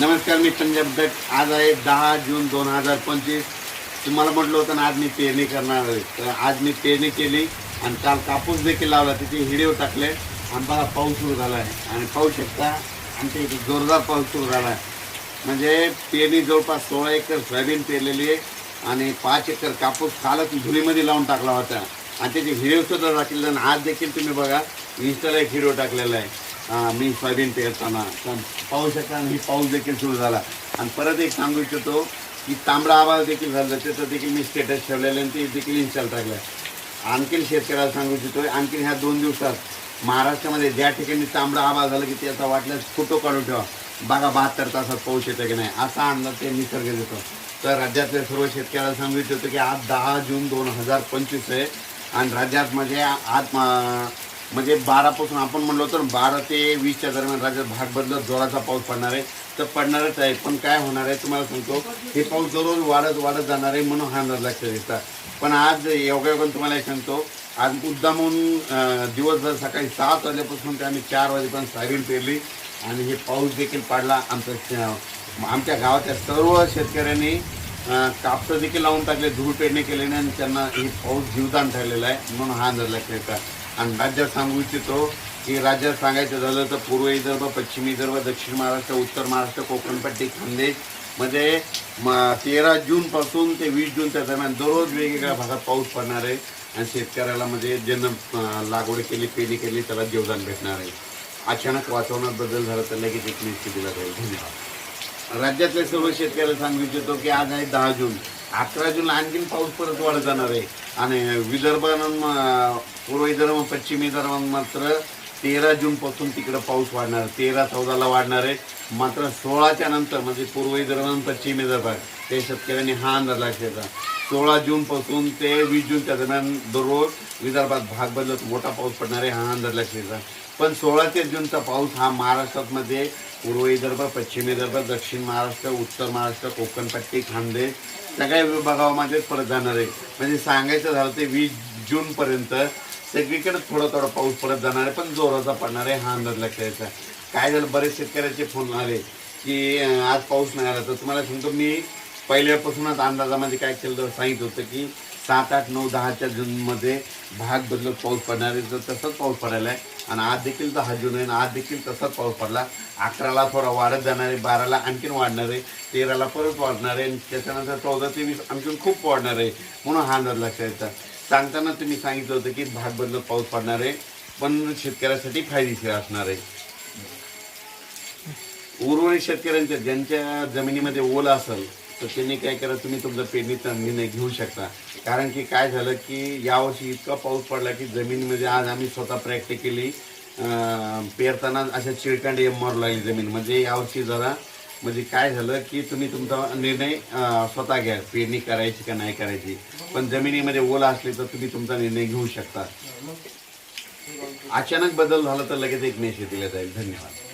नमस्कार मी पंजाब भट आज आहे दहा जून दोन हजार पंचवीस. तुम्हाला म्हटलं होतं ना आज मी पेरणी करणार आहे. तर आज मी पेरणी केली आणि काल कापूस देखील लावला तिथे हिडिओ टाकले. आणि बघा पाऊस सुरू झाला आहे. आणि पाहू शकता आमच्या इथे जोरदार पाऊस सुरू झाला आहे. म्हणजे पेरणी जवळपास सोळा एकर सोयाबीन पेरलेली आहे. आणि पाच एकर कापूस कालच धुळीमध्ये लावून टाकला होता. आणि त्याचे हिडिओसुद्धा टाकलेलं आणि आज देखील तुम्ही बघा इन्स्टाला एक हिरो टाकलेला आहे. मी सोयाबीन पेरताना. तर पाहू शकता आणि पाऊस देखील सुरू झाला. आणि परत एक सांगू इच्छितो की तांबडा आवाज देखील झाला. त्याचं देखील मी स्टेटस ठेवलेलं आणि ते देखील इन्स्टॉल टाकलं आहे आणखीन शेतकऱ्याला सांगू इच्छितो आणखीन ह्या दोन दिवसात महाराष्ट्रामध्ये ज्या ठिकाणी तांबडा आवाज झाला की त्याचा वाटल्यास फोटो काढून ठेवा. बघा बहात्तर तासात पाऊस येतं की नाही असा अंदाज ते निसर्ग देतो. तर राज्यातल्या सर्व शेतकऱ्याला सांगू इच्छितो की आज दहा जून दोन हजार पंचवीस आहे. आणि राज्यात म्हणजे आज म्हणजे बारापासून आपण म्हणलो तर बारा ते वीसच्या दरम्यान राज्यात भाग बदलत जोराचा पाऊस पडणार आहे. तर पडणारच आहे. पण काय होणार आहे तुम्हाला सांगतो हे पाऊस दररोज वाढत वाढत जाणार आहे म्हणून हा अंदाज लक्षात येतात. पण आज योगायोगाने तुम्हाला एक सांगतो आज मुद्दामून दिवसभर सकाळी सात वाजल्यापासून ते आम्ही चार वाजेपर्यंत सोयाबीन पेरली आणि हे पाऊस देखील पडला आमच्या आमच्या गावाच्या सर्व शेतकऱ्यांनी कापसं देखील लावून टाकले धूळ पेरणी केल्याने आणि त्यांना हे पाऊस जीवदान ठरलेला आहे म्हणून हा अंदाज लक्षात येतात. आणि राज्यात सांगू इच्छितो की राज्यात सांगायचं झालं तर पूर्व विदर्भ पश्चिम विदर्भ दक्षिण महाराष्ट्र उत्तर महाराष्ट्र कोकणपट्टी खानदेशमध्ये म- तेरा जूनपासून ते वीस जूनच्या दरम्यान दररोज वेगवेगळ्या भागात पाऊस पडणार आहे आणि शेतकऱ्याला म्हणजे ज्यांना लागवड केली पेरणी केली त्याला जीवदान भेटणार आहे. अचानक वातावरणात बदल झाला तर लगेच एक निश्चित दिला जाईल. धन्यवाद. राज्यातल्या सर्व शेतकऱ्याला सांगू इच्छितो की आज आहे दहा जून. अकरा जूनला आणखीन पाऊस परत वाढत जाणार आहे. आणि विदर्भानं पूर्व विदर्भ पश्चिम विदर्भात मात्र तेरा जूनपासून तिकडं पाऊस वाढणार. तेरा चौदाला वाढणार आहे. मात्र सोळाच्या नंतर म्हणजे पूर्व विदर्भ पश्चिम विदर्भात ते शेतकऱ्यांनी हा अंदाज लक्षात सोळा जूनपासून ते वीस जूनच्या दरम्यान दररोज विदर्भात भाग बदलत मोठा पाऊस पडणार आहे हा अंदाज लक्षात पण सोळा ते जूनचा पाऊस हा महाराष्ट्रामध्ये पूर्व विदर्भ पश्चिम विदर्भ दक्षिण महाराष्ट्र उत्तर महाराष्ट्र कोकणपट्टी खानदेश सगळ्या विभागामध्ये परत जाणार आहे. म्हणजे सांगायचं झालं ते वीस जूनपर्यंत सगळीकडे थोडा थोडा पाऊस पडत जाणार आहे पण जोराचा पडणार आहे हा अंदाज लक्षात यायचा काय झालं बरेच शेतकऱ्याचे फोन आले की आज पाऊस नाही आला. तर तुम्हाला सांगतो मी पहिल्यापासूनच अंदाजामध्ये काय केलं तर सांगितलं होतं की सात आठ नऊ दहाच्या जूनमध्ये भाग बदलत पाऊस पडणार आहे. तर तसंच पाऊस पडायला आहे. आणि आज देखील दहा जून आहे आणि आज देखील तसाच पाऊस पडला. अकराला थोडा वाढत जाणार आहे बाराला आणखीन वाढणार आहे तेराला परत वाढणार आहे आणि त्याच्यानंतर चौदा ते वीस आणखीन खूप वाढणार आहे म्हणून हा अंदाज लक्षात येतात सांगताना तुम्ही सांगितलं होतं की भाग बदलत पाऊस पडणार आहे पण शेतकऱ्यासाठी फायदेशीर असणार. आहे उर्वरित शेतकऱ्यांच्या ज्यांच्या जमिनीमध्ये ओल असेल तर त्यांनी काय करा तुम्ही तुमचा पेरणीचा निर्णय घेऊ शकता. कारण की काय झालं की यावर्षी इतका पाऊस पडला की जमिनीमध्ये आज आम्ही स्वतः प्रॅक्टिकली पेरताना अशा चिळकांडी मारू लागली जमीन. म्हणजे यावर्षी जरा म्हणजे काय झालं की तुम्ही तुमचा निर्णय स्वतः घ्या. पेरणी करायची का नाही करायची. पण जमिनीमध्ये ओला असली तर तुम्ही तुमचा निर्णय घेऊ शकता. अचानक बदल झाला तर लगेच एक मेसेज दिला जाईल. धन्यवाद.